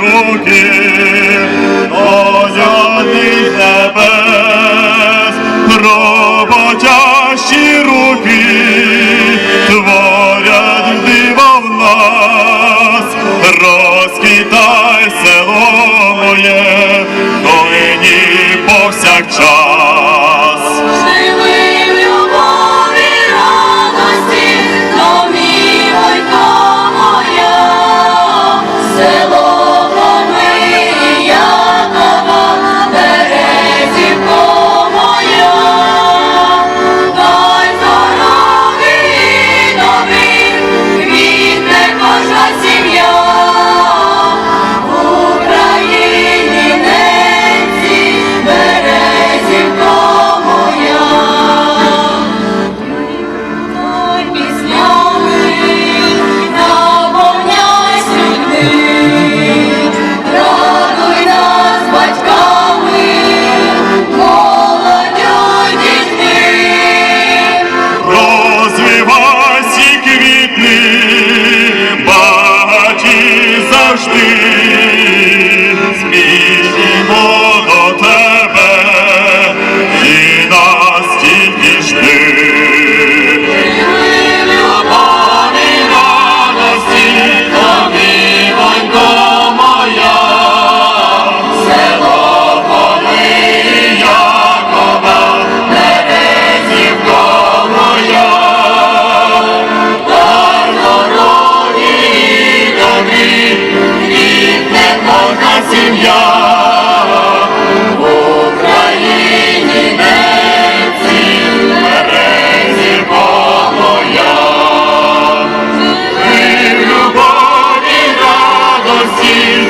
руки, Озяних небес, роботящі руки, творять диво в нас, розквітай село моє, нині повсякчас. you.